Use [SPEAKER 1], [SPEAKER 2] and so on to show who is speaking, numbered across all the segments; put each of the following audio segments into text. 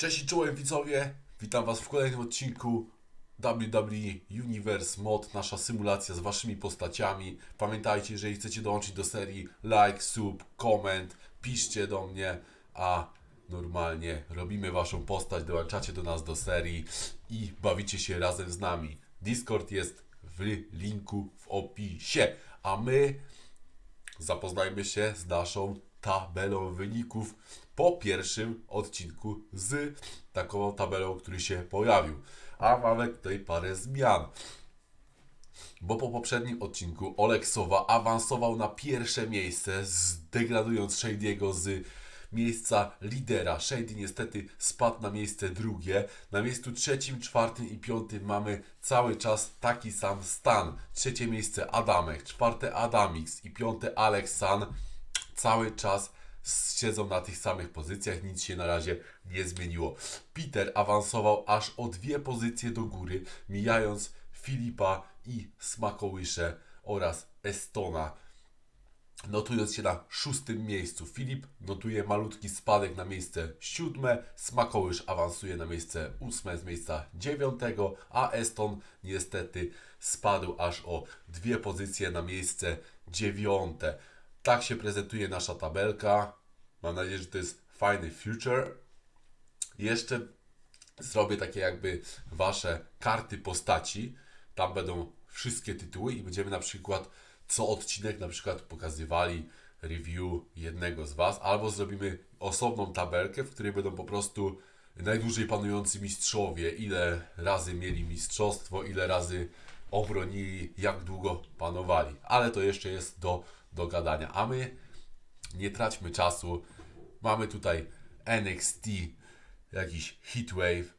[SPEAKER 1] Cześć i czołem widzowie, witam was w kolejnym odcinku WWE Universe Mod, nasza symulacja z waszymi postaciami. Pamiętajcie, jeżeli chcecie dołączyć do serii, like, sub, koment, piszcie do mnie, a normalnie robimy waszą postać, dołączacie do nas do serii i bawicie się razem z nami. Discord jest w linku w opisie, a my zapoznajmy się z naszą tabelą wyników po pierwszym odcinku z taką tabelą, który się pojawił. A mamy tutaj parę zmian. Bo po poprzednim odcinku Olek Sowa awansował na pierwsze miejsce, zdegradując Shady'ego z miejsca lidera. Shady niestety spadł na miejsce drugie. Na miejscu trzecim, czwartym i piątym mamy cały czas taki sam stan. Trzecie miejsce Adamek, czwarte Adamix i piąte Alex San cały czas siedzą na tych samych pozycjach, nic się na razie nie zmieniło. Peter awansował aż o dwie pozycje do góry, mijając Filipa i Smakołysze oraz Estona. Notując się na szóstym miejscu, Filip notuje malutki spadek na miejsce siódme, Smakołysz awansuje na miejsce ósme z miejsca dziewiątego, a Eston niestety spadł aż o dwie pozycje na miejsce dziewiąte. Tak się prezentuje nasza tabelka. Mam nadzieję, że to jest fajny future. Jeszcze zrobię takie jakby wasze karty postaci. Tam będą wszystkie tytuły i będziemy na przykład co odcinek na przykład pokazywali review jednego z was, albo zrobimy osobną tabelkę, w której będą po prostu najdłużej panujący mistrzowie, ile razy mieli mistrzostwo, ile razy obronili, jak długo panowali. Ale to jeszcze jest do dogadania. A my nie traćmy czasu. Mamy tutaj NXT, jakiś Heatwave,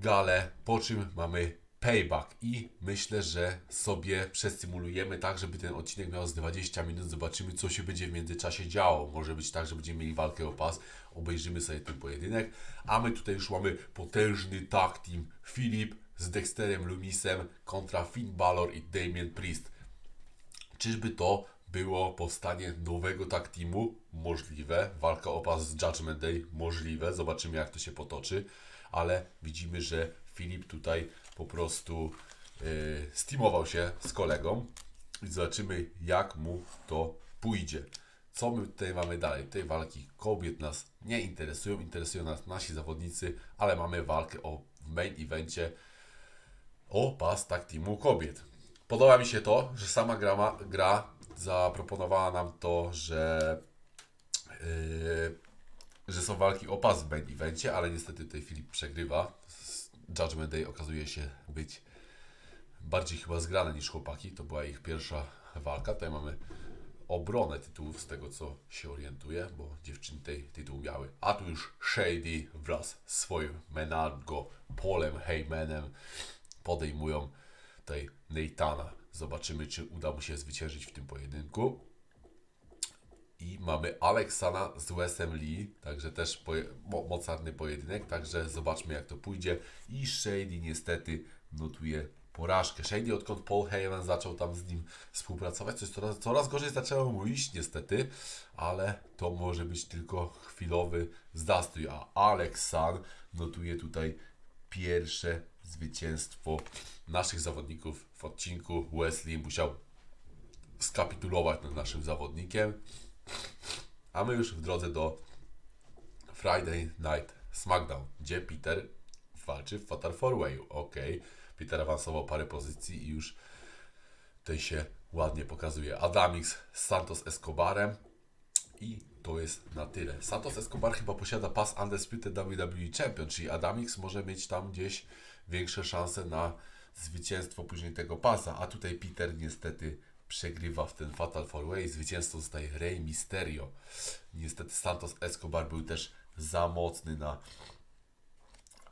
[SPEAKER 1] galę, po czym mamy Payback i myślę, że sobie przesymulujemy tak, żeby ten odcinek miał z 20 minut, zobaczymy co się będzie w międzyczasie działo. Może być tak, że będziemy mieli walkę o pas, obejrzymy sobie ten pojedynek, a my tutaj już mamy potężny tag team Filip z Dexterem Lumisem kontra Finn Balor i Damien Priest. Czyżby to było powstanie nowego tag teamu? Możliwe. Walka o pas z Judgment Day? Możliwe. Zobaczymy jak to się potoczy. Ale widzimy, że Filip tutaj po prostu yy, steamował się z kolegą i zobaczymy jak mu to pójdzie. Co my tutaj mamy dalej? Tej walki kobiet nas nie interesują, interesują nas nasi zawodnicy, ale mamy walkę o w main evencie o pas tag teamu kobiet. Podoba mi się to, że sama gra, gra zaproponowała nam to, że, yy, że są walki o pas w main evencie, ale niestety tutaj Filip przegrywa. Judgment Day okazuje się być bardziej chyba zgrane niż chłopaki. To była ich pierwsza walka. Tutaj mamy obronę tytułów z tego co się orientuję, bo dziewczyny tej tytuł miały. A tu już Shady wraz z swoim Menargo, Polem Heymanem podejmują tutaj Neitana. Zobaczymy, czy uda mu się zwyciężyć w tym pojedynku. I mamy Aleksana z Wesem Lee, także też poje, mo, mocarny pojedynek, także zobaczmy jak to pójdzie. I Shady niestety notuje porażkę. Shady odkąd Paul Heyman zaczął tam z nim współpracować, coś coraz, coraz gorzej zaczęło mu iść niestety, ale to może być tylko chwilowy zastrój. A Alex San notuje tutaj pierwsze zwycięstwo naszych zawodników w odcinku. Wesley musiał skapitulować nad naszym zawodnikiem. A my już w drodze do Friday Night SmackDown, gdzie Peter walczy w Fatal 4-Wayu. Ok, Peter awansował parę pozycji i już tutaj się ładnie pokazuje. Adamix z Santos Escobarem i to jest na tyle. Santos Escobar chyba posiada pas Undisputed WWE Champion, czyli Adamix może mieć tam gdzieś większe szanse na zwycięstwo później tego pasa, a tutaj Peter niestety przegrywa w ten Fatal 4-Way. Zwycięzcą zostaje Rey Mysterio. Niestety Santos Escobar był też za mocny na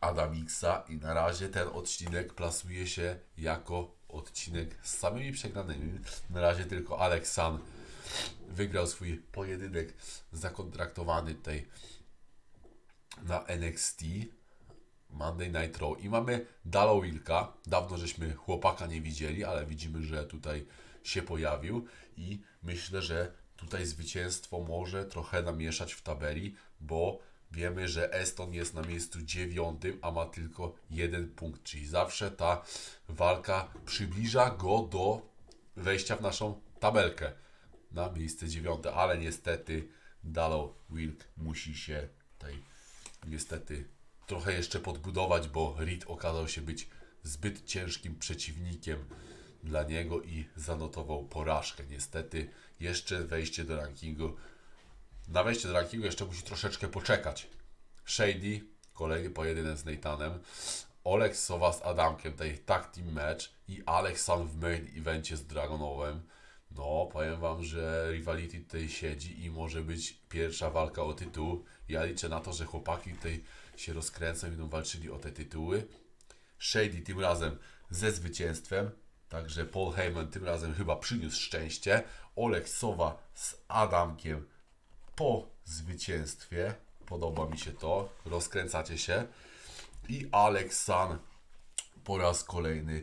[SPEAKER 1] Adamixa i na razie ten odcinek plasuje się jako odcinek z samymi przegranymi. Na razie tylko Alex San wygrał swój pojedynek zakontraktowany tutaj na NXT Monday Night Raw. I mamy Dalo Wilka. Dawno żeśmy chłopaka nie widzieli, ale widzimy, że tutaj się pojawił. I myślę, że tutaj zwycięstwo może trochę namieszać w tabeli, bo Wiemy, że Eston jest na miejscu dziewiątym, a ma tylko jeden punkt, czyli zawsze ta walka przybliża go do wejścia w naszą tabelkę na miejsce dziewiąte, ale niestety Dallow Wilk musi się tutaj niestety trochę jeszcze podbudować, bo Reed okazał się być zbyt ciężkim przeciwnikiem dla niego i zanotował porażkę. Niestety jeszcze wejście do rankingu na wejście do rankingu jeszcze musi troszeczkę poczekać. Shady, kolejny pojedynek z Nathanem, Olek Sowa z Adamkiem, tej tag team match i Aleksan w main evencie z Dragonowem. No, powiem Wam, że Rivality tutaj siedzi i może być pierwsza walka o tytuł. Ja liczę na to, że chłopaki tutaj się rozkręcą i będą walczyli o te tytuły. Shady tym razem ze zwycięstwem, także Paul Heyman tym razem chyba przyniósł szczęście. Olek Sowa z Adamkiem po zwycięstwie. Podoba mi się to. Rozkręcacie się. I Alex San po raz kolejny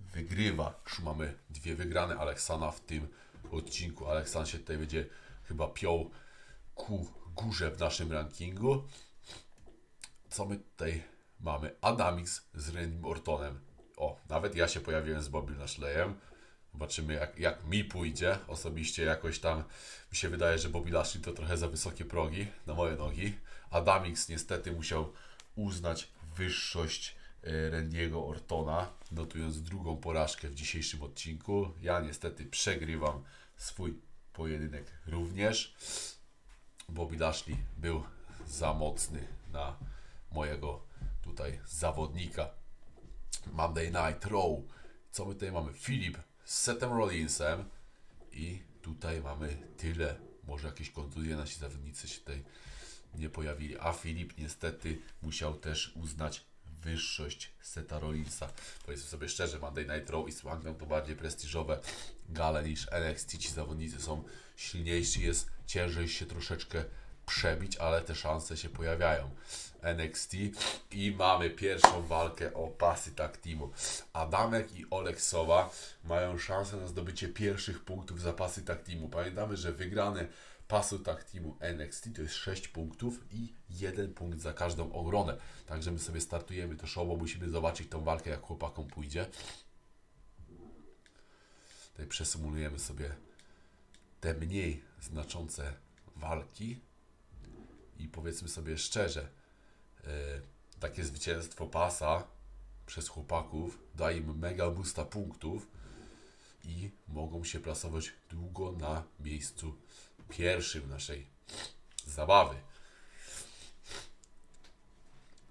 [SPEAKER 1] wygrywa. Już mamy dwie wygrane Aleksana w tym odcinku. Aleksan się tutaj będzie chyba piął ku górze w naszym rankingu. Co my tutaj mamy? Adamix z Randym Ortonem. O, nawet ja się pojawiłem z Bobby Lashleyem. Zobaczymy jak, jak mi pójdzie. Osobiście jakoś tam mi się wydaje, że Bobby Lashley to trochę za wysokie progi na moje nogi. Adamix niestety musiał uznać wyższość e, Randiego Ortona, notując drugą porażkę w dzisiejszym odcinku. Ja niestety przegrywam swój pojedynek również. Bobby Lashley był za mocny na mojego tutaj zawodnika. Monday Night Raw. Co my tutaj mamy? Filip z Setem Rollinsem i tutaj mamy tyle. Może jakieś kontuzje nasi zawodnicy się tutaj nie pojawili. A Filip niestety musiał też uznać wyższość Seta Rollinsa. Powiedzmy sobie szczerze, Monday Night Raw i SmackDown to bardziej prestiżowe gale niż NXT. Ci zawodnicy są silniejsi, jest ciężej się troszeczkę przebić, ale te szanse się pojawiają. NXT i mamy pierwszą walkę o pasy tag teamu. Adamek i Olek Sowa mają szansę na zdobycie pierwszych punktów za pasy tag teamu. Pamiętamy, że wygrane pasu tag teamu NXT to jest 6 punktów i 1 punkt za każdą obronę. Także my sobie startujemy to show, bo musimy zobaczyć tą walkę, jak chłopakom pójdzie. Tutaj przesumujemy sobie te mniej znaczące walki i powiedzmy sobie szczerze, e, takie zwycięstwo pasa przez chłopaków da im mega boosta punktów i mogą się plasować długo na miejscu pierwszym naszej zabawy.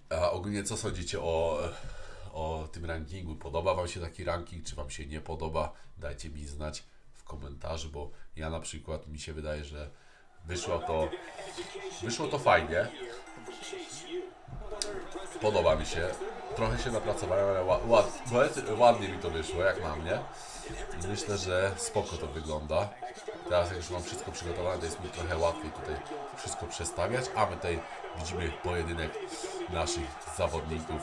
[SPEAKER 1] A ogólnie co sądzicie o, o tym rankingu? Podoba Wam się taki ranking, czy Wam się nie podoba? Dajcie mi znać w komentarzu, bo ja na przykład mi się wydaje, że wyszło to, wyszło to fajnie. Podoba mi się. Trochę się napracowałem, ale ład, ład, ładnie mi to wyszło, jak na mnie. Myślę, że spoko to wygląda. Teraz jak już mam wszystko przygotowane, to jest mi trochę łatwiej tutaj wszystko przestawiać. A my tutaj widzimy pojedynek naszych zawodników.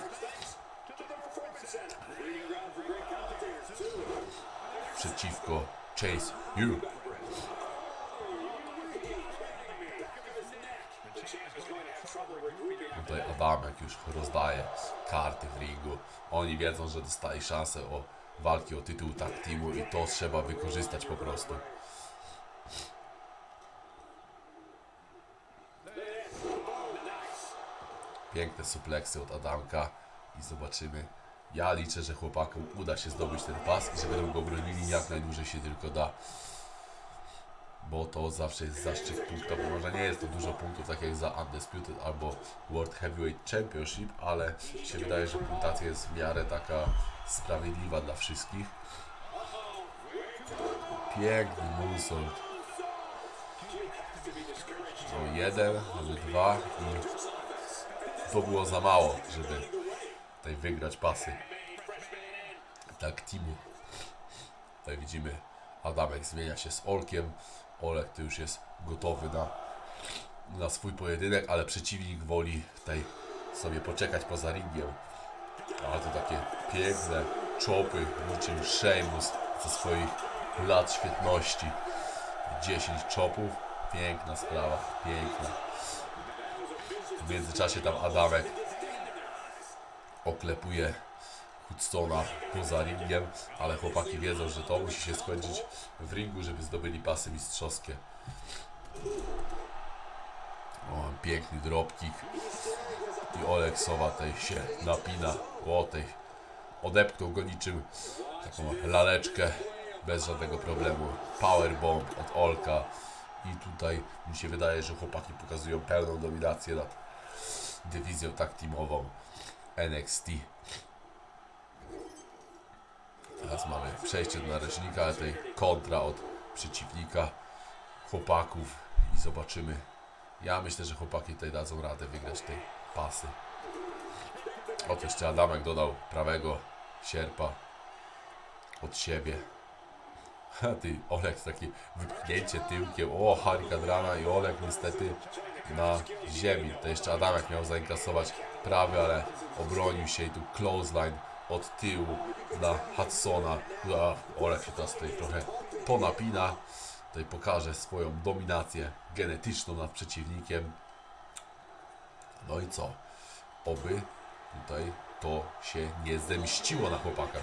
[SPEAKER 1] Przeciwko Chase You. Adamek już rozdaje karty w ringu. Oni wiedzą, że dostali szansę o walki o tytuł tag teamu i to trzeba wykorzystać po prostu. Piękne supleksy od Adamka i zobaczymy. Ja liczę, że chłopakom uda się zdobyć ten pas i że będą go bronili jak najdłużej się tylko da. Bo to zawsze jest zaszczyt punktowy. Może nie jest to dużo punktów, tak jak za Undisputed albo World Heavyweight Championship, ale się wydaje, że punktacja jest w miarę taka sprawiedliwa dla wszystkich. Piękny moonsault. O jeden, mamy dwa i to było za mało, żeby tutaj wygrać pasy. Tak teamu. Tutaj widzimy Adamek zmienia się z Olkiem. Olek to już jest gotowy na, na swój pojedynek, ale przeciwnik woli tutaj sobie poczekać poza ringiem. Ale to takie piękne czopy, niczym Sheamus ze swoich lat świetności. 10 czopów, piękna sprawa, piękna. W międzyczasie tam Adamek oklepuje Hoodstona poza ringiem, ale chłopaki wiedzą, że to musi się skończyć w ringu, żeby zdobyli pasy mistrzowskie. O, piękny dropkick. I Olek Sowa tej się napina. O, tej odepchnął go niczym taką laleczkę bez żadnego problemu. Powerbomb od Olka. I tutaj mi się wydaje, że chłopaki pokazują pełną dominację nad dywizją tak teamową NXT. Teraz mamy przejście do narożnika, ale tutaj kontra od przeciwnika, chłopaków i zobaczymy. Ja myślę, że chłopaki tutaj dadzą radę wygrać tej pasy. Oto jeszcze Adamek dodał prawego sierpa od siebie. Ty, Olek, takie wypchnięcie tyłkiem. O, Harikadrana i Olek niestety na ziemi. To jeszcze Adamek miał zainkasować prawy, ale obronił się i tu clothesline od tyłu dla Hudsona. A Olek się teraz tutaj trochę ponapina. Tutaj pokaże swoją dominację genetyczną nad przeciwnikiem. No i co? Oby tutaj to się nie zemściło na chłopakach.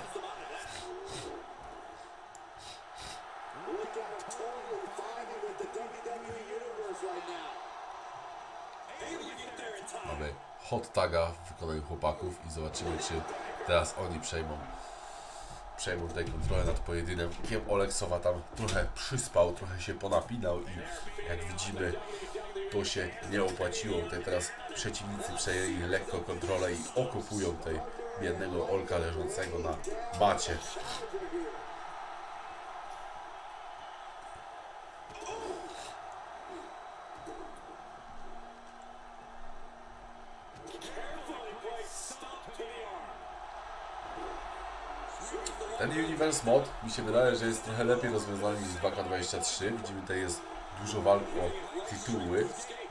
[SPEAKER 1] Mamy hot taga w wykonaniu chłopaków i zobaczymy, czy teraz oni przejmą przejmą tutaj kontrolę nad pojedynkiem. Oleksowa tam trochę przyspał, trochę się ponapinał i jak widzimy to się nie opłaciło. Tutaj teraz przeciwnicy przejęli lekko kontrolę i okupują tutaj biednego Olka leżącego na macie. Ten Universe Mod mi się wydaje, że jest trochę lepiej rozwiązany niż 2K23. Widzimy tutaj jest dużo walk o tytuły.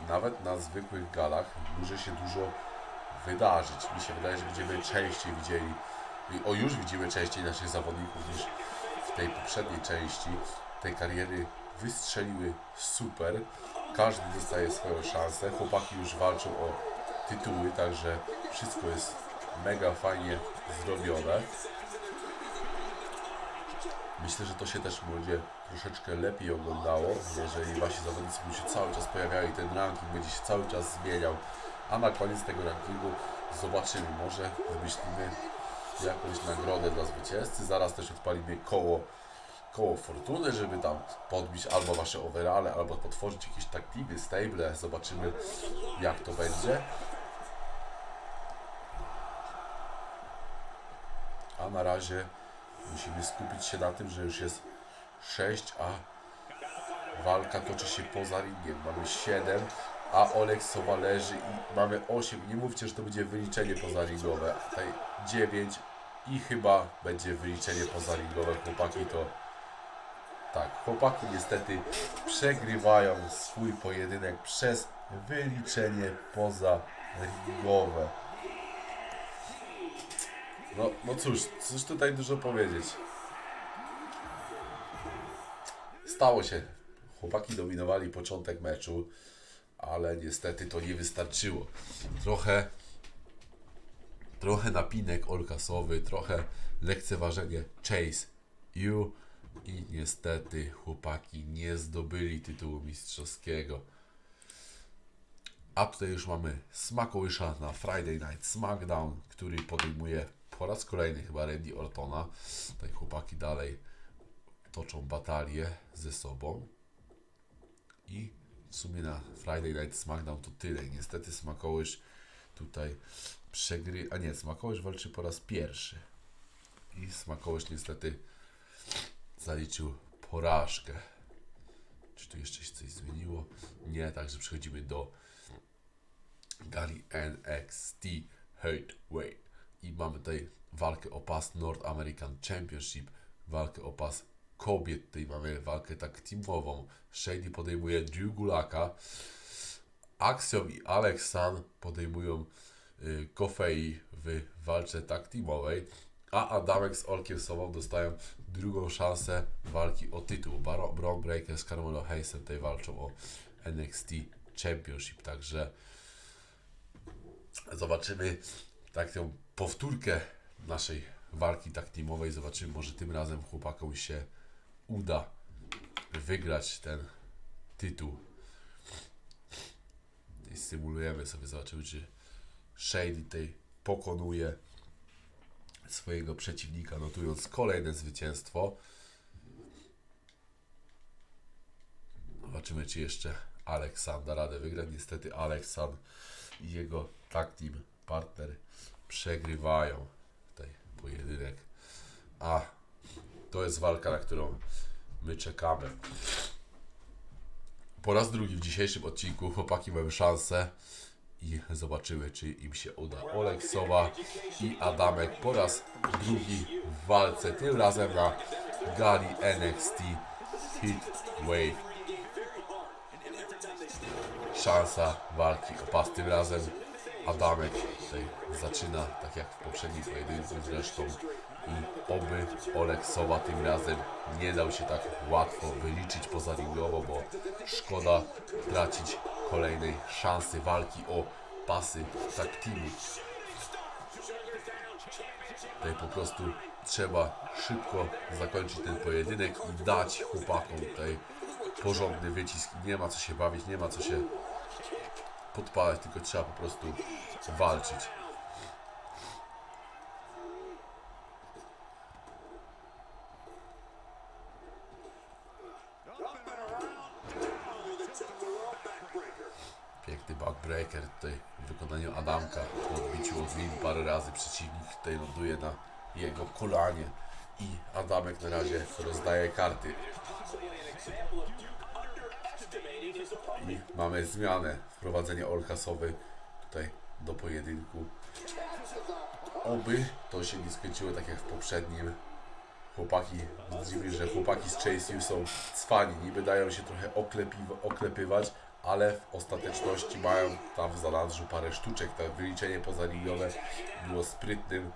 [SPEAKER 1] Nawet na zwykłych galach może się dużo wydarzyć. Mi się wydaje, że będziemy częściej widzieli, o już widzimy częściej naszych zawodników niż w tej poprzedniej części. Tej kariery wystrzeliły super. Każdy dostaje swoją szansę. Chłopaki już walczą o tytuły, także wszystko jest mega fajnie zrobione. Myślę, że to się też będzie troszeczkę lepiej oglądało, jeżeli wasi zawodnicy będą się cały czas pojawiali, ten ranking będzie się cały czas zmieniał, a na koniec tego rankingu zobaczymy, może wymyślimy jakąś nagrodę dla zwycięzcy, zaraz też odpalimy koło, koło fortuny, żeby tam podbić albo wasze overale, albo potworzyć jakieś taktywy, stable, zobaczymy jak to będzie. A na razie musimy skupić się na tym, że już jest 6, a walka toczy się poza ringiem. Mamy 7, a Olek Sowa leży i mamy 8. Nie mówcie, że to będzie wyliczenie pozaringowe. Tutaj 9 i chyba będzie wyliczenie pozaringowe. Chłopaki to... Tak, chłopaki niestety przegrywają swój pojedynek przez wyliczenie pozaringowe. No, no cóż, cóż tutaj dużo powiedzieć. Stało się. Chłopaki dominowali początek meczu, ale niestety to nie wystarczyło. Trochę, trochę napinek olkasowy, trochę lekceważenie Chase You i niestety chłopaki nie zdobyli tytułu mistrzowskiego. A tutaj już mamy smakołysza na Friday Night SmackDown, który podejmuje po raz kolejny chyba Randy Ortona. Tutaj chłopaki dalej toczą batalię ze sobą. I w sumie na Friday Night SmackDown to tyle. Niestety Smakołysz tutaj przegry... A nie, Smakołysz walczy po raz pierwszy. I Smakołysz niestety zaliczył porażkę. Czy tu jeszcze się coś zmieniło? Nie, także przechodzimy do gali NXT Heavyweight i mamy tutaj walkę o pas North American Championship, walkę o pas kobiet, tutaj mamy walkę tak teamową. Shady podejmuje Drew Gulaka, Axiom i Alex San podejmują y, Kofei w walce tak teamowej, a Adamek z Olkiem Sobą dostają drugą szansę walki o tytuł. Baron Breaker z Carmelo Hayesem tutaj walczą o NXT Championship, także Zobaczymy taką powtórkę naszej walki tak teamowej. Zobaczymy, może tym razem chłopakom się uda wygrać ten tytuł. I symulujemy sobie, zobaczymy, czy Shady tej pokonuje swojego przeciwnika, notując kolejne zwycięstwo. Zobaczymy, czy jeszcze Aleksan da radę wygrać. Niestety Aleksan i jego tag team partner przegrywają tutaj pojedynek. A to jest walka, na którą my czekamy. Po raz drugi w dzisiejszym odcinku chłopaki mamy szansę i zobaczymy, czy im się uda. Olek Sowa i Adamek po raz drugi w walce, tym razem na gali NXT Hit Wave. Szansa walki o pas tym razem. Adamek tutaj zaczyna, tak jak w poprzednim pojedynku zresztą. I oby Olek Sowa tym razem nie dał się tak łatwo wyliczyć pozaringowo, bo szkoda tracić kolejnej szansy walki o pasy tak teamu. Tutaj po prostu trzeba szybko zakończyć ten pojedynek i dać chłopakom tutaj porządny wycisk. Nie ma co się bawić, nie ma co się podpalać, tylko trzeba po prostu walczyć. Piękny backbreaker tutaj w wykonaniu Adamka po odbiciu od lin parę razy przeciwnik tutaj ląduje na jego kolanie i Adamek na razie rozdaje karty. I mamy zmianę, wprowadzenie Olkasowy tutaj do pojedynku. Oby to się nie skończyło tak jak w poprzednim. Chłopaki, dziwi, że chłopaki z Chase są cwani, niby dają się trochę oklepywać, ale w ostateczności mają tam w zanadrzu parę sztuczek. To wyliczenie pozaliniowe było sprytnym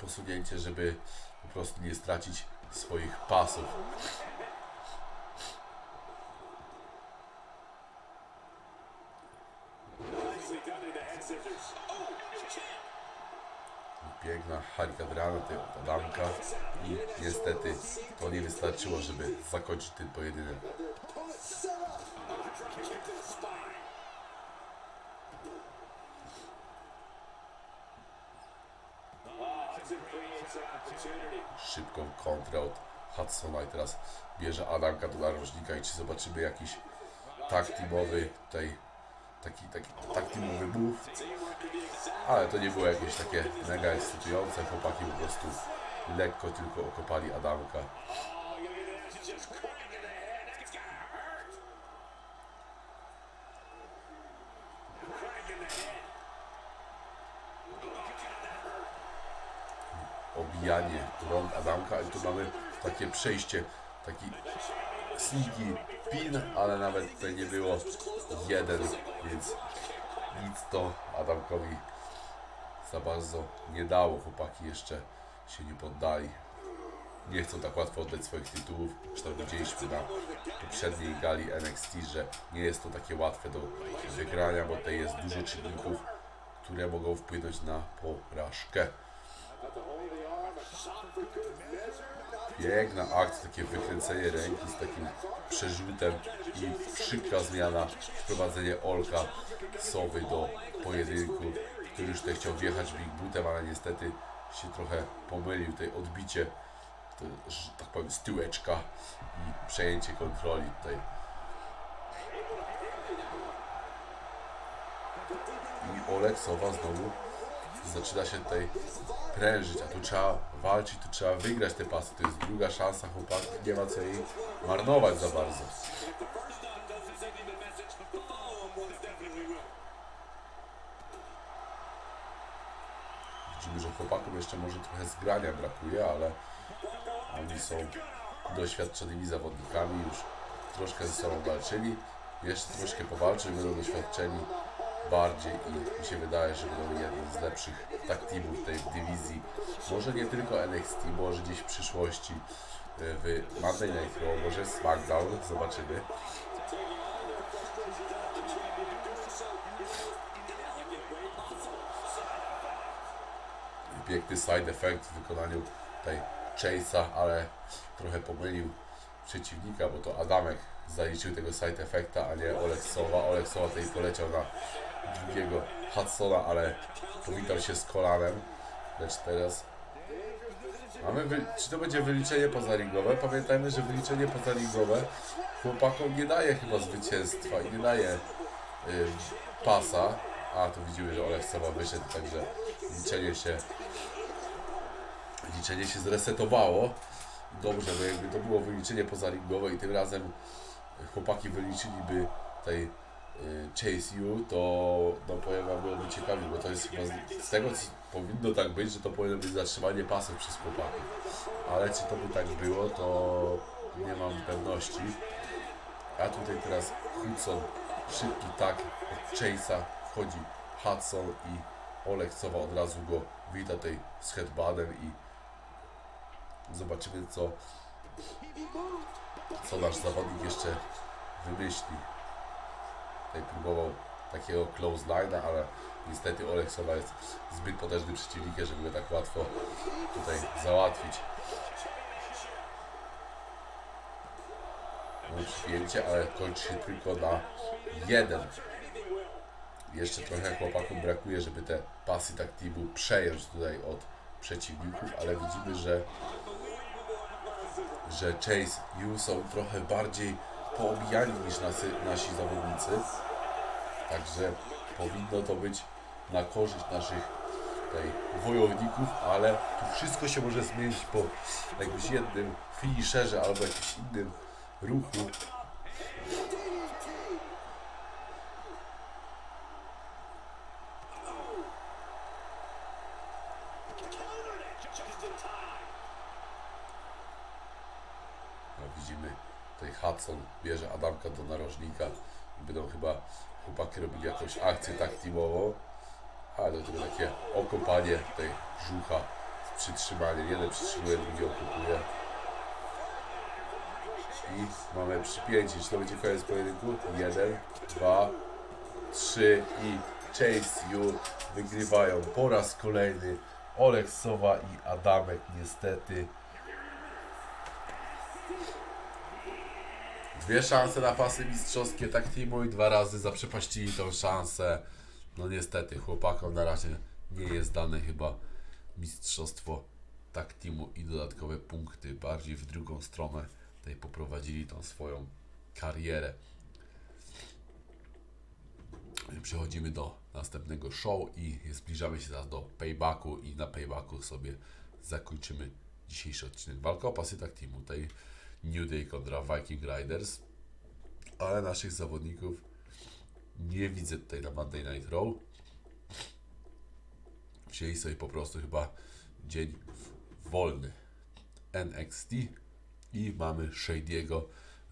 [SPEAKER 1] posunięcie, żeby po prostu nie stracić swoich pasów. Piękna Harikadrana, tej Adamka i niestety to nie wystarczyło, żeby zakończyć ten pojedynek. Szybką kontrę od Hudsona i teraz bierze Adamka do narożnika i czy zobaczymy jakiś tak teamowy tutaj taki, taki tak move ale to nie było jakieś takie mega ekscytujące. Chłopaki po prostu lekko tylko okopali Adamka. Obijanie rąk Adamka i tu mamy takie przejście, taki sneaky pin, ale nawet tutaj nie było jeden, więc nic to Adamkowi za bardzo nie dało. Chłopaki jeszcze się nie poddali. Nie chcą tak łatwo oddać swoich tytułów. Zresztą widzieliśmy na poprzedniej gali NXT, że nie jest to takie łatwe do wygrania, bo tutaj jest dużo czynników, które mogą wpłynąć na porażkę. Piękna akcja, takie wykręcenie ręki z takim przerzutem i szybka zmiana, wprowadzenie Olka Sowy do pojedynku, który już tutaj chciał wjechać Big Bootem, ale niestety się trochę pomylił, tutaj odbicie, to, że tak powiem, z tyłeczka i przejęcie kontroli tutaj. I Olek Sowa znowu zaczyna się tutaj prężyć, a tu trzeba walczyć, tu trzeba wygrać te pasy. To jest druga szansa chłopaków, nie ma co jej marnować za bardzo. Widzimy, że chłopakom jeszcze może trochę zgrania brakuje, ale oni są doświadczonymi zawodnikami, już troszkę ze sobą walczyli, jeszcze troszkę powalczą będą doświadczeni bardziej i mi się wydaje, że będą jednym z lepszych tak teamów tej dywizji. Może nie tylko NXT, może gdzieś w przyszłości e, w Monday Night Raw, może SmackDown, zobaczymy. piękny side effect w wykonaniu tej Chase'a, ale trochę pomylił przeciwnika, bo to Adamek zaliczył tego side effecta, a nie Oleksowa. Oleksowa tutaj poleciał na drugiego Hudsona, ale powitał się z kolanem. Lecz teraz mamy wy... czy to będzie wyliczenie pozaringowe? Pamiętajmy, że wyliczenie pozaringowe chłopakom nie daje chyba zwycięstwa i nie daje y, pasa. A tu widzimy, że Oleksowa wyszedł, także liczenie się liczenie się zresetowało. Dobrze, bo jakby to było wyliczenie pozaringowe i tym razem chłopaki wyliczyliby tej Chase U, to no wam, byłoby ciekawie, bo to jest chyba z, z tego, co powinno tak być, że to powinno być zatrzymanie pasów przez chłopaków. Ale czy to by tak było, to nie mam pewności. A tutaj teraz Hudson, szybki tak od Chase'a, wchodzi Hudson i Oleksowa od razu go wita tej z headbandem i zobaczymy co co nasz zawodnik jeszcze wymyśli. Tutaj próbował takiego close line'a, ale niestety Oleksowa jest zbyt potężnym przeciwnikiem, żeby go tak łatwo tutaj załatwić. Mamy przypięcie, ale kończy się tylko na jeden. Jeszcze trochę chłopakom brakuje, żeby te pasy taktibu przejąć tutaj od przeciwników, ale widzimy, że że Chase i Yu są trochę bardziej poobijani niż nasi, nasi zawodnicy. Także powinno to być na korzyść naszych tutaj wojowników, ale tu wszystko się może zmienić po jakimś jednym finisherze albo jakimś innym ruchu. No, widzimy bierze Adamka do narożnika będą chyba chłopaki robili jakąś akcję tak teamową. Ale do tego takie okopanie tej brzucha z przytrzymaniem. Jeden przytrzymuje, drugi okupuje. I mamy przypięcie. Czy to będzie koniec pojedynku? Jeden, dwa, trzy i Chase You wygrywają po raz kolejny. Olek Sowa i Adamek niestety. Dwie szanse na pasy mistrzowskie tak i dwa razy zaprzepaścili tą szansę. No niestety chłopakom na razie nie jest dane chyba mistrzostwo tak i dodatkowe punkty. Bardziej w drugą stronę tutaj poprowadzili tą swoją karierę. Przechodzimy do następnego show i zbliżamy się teraz do paybacku i na paybacku sobie zakończymy dzisiejszy odcinek. Walka o pasy tak. Tutaj New Day kontra Viking Riders, ale naszych zawodników nie widzę tutaj na Monday Night Raw. Wzięli sobie po prostu chyba dzień wolny. NXT i mamy Shady'ego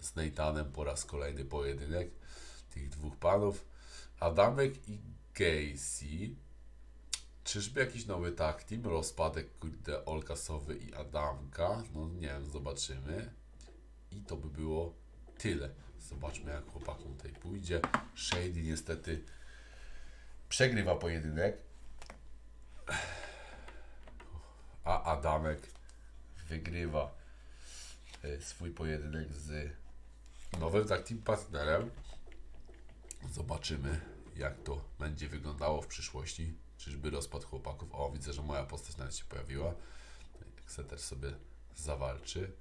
[SPEAKER 1] z Nathanem po raz kolejny pojedynek tych dwóch panów. Adamek i Gacy. Czyżby jakiś nowy tag team? Rozpadek kurde Olkasowy i Adamka. No nie wiem, zobaczymy. I to by było tyle. Zobaczmy jak chłopakom tutaj pójdzie. Shady niestety przegrywa pojedynek. A Adamek wygrywa e, swój pojedynek z nowym tak team partnerem. Zobaczymy jak to będzie wyglądało w przyszłości. Czyżby rozpad chłopaków. O, widzę, że moja postać nawet się pojawiła. Exeter sobie zawalczy.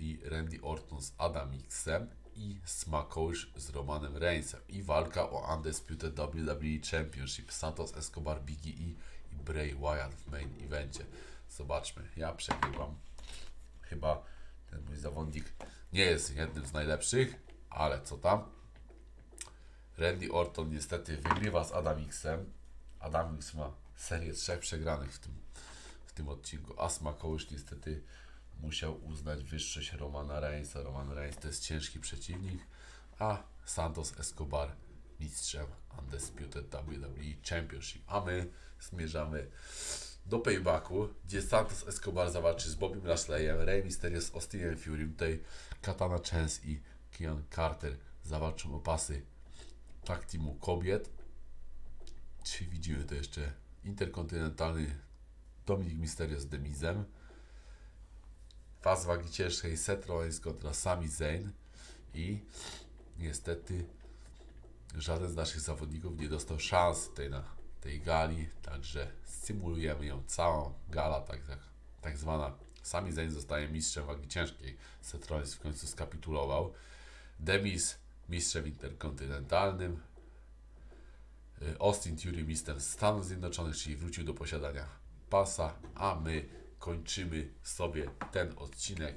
[SPEAKER 1] I Randy Orton z Adamixem i Smakosz z Romanem Reignsem. I walka o Undisputed WWE Championship. Santos Escobar, Biggie E i Bray Wyatt w main evencie. Zobaczmy. Ja przegrywam. Chyba ten mój zawodnik nie jest jednym z najlepszych, ale co tam. Randy Orton niestety wygrywa z Adamixem. Adamix ma serię trzech przegranych w tym, w tym odcinku. A Smakosz niestety musiał uznać wyższość Romana Reignsa. Roman Reigns to jest ciężki przeciwnik, a Santos Escobar mistrzem Undisputed WWE Championship. A my zmierzamy do paybacku, gdzie Santos Escobar zawalczy z Bobby Lashleyem, Rey Mysterio z Austinem Fury, tutaj Katana Chance i Keon Carter zawalczą o pasy tak teamu kobiet. Czy widzimy to jeszcze interkontynentalny Dominik Mysterio z Demizem. Faz wagi ciężkiej Seth Rollins kontra Sami Zayn i niestety żaden z naszych zawodników nie dostał szans tej, na tej gali, także symulujemy ją całą. Gala, tak, tak, tak zwana. Sami Zayn zostaje mistrzem wagi ciężkiej. Seth Rollins w końcu skapitulował. Demis mistrzem interkontynentalnym. Y, Austin Theory mistrzem Stanów Zjednoczonych, czyli wrócił do posiadania pasa, a my kończymy sobie ten odcinek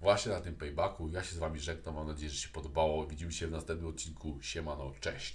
[SPEAKER 1] właśnie na tym paybacku. Ja się z Wami żegnam, mam nadzieję, że się podobało. Widzimy się w następnym odcinku. Siemano, cześć!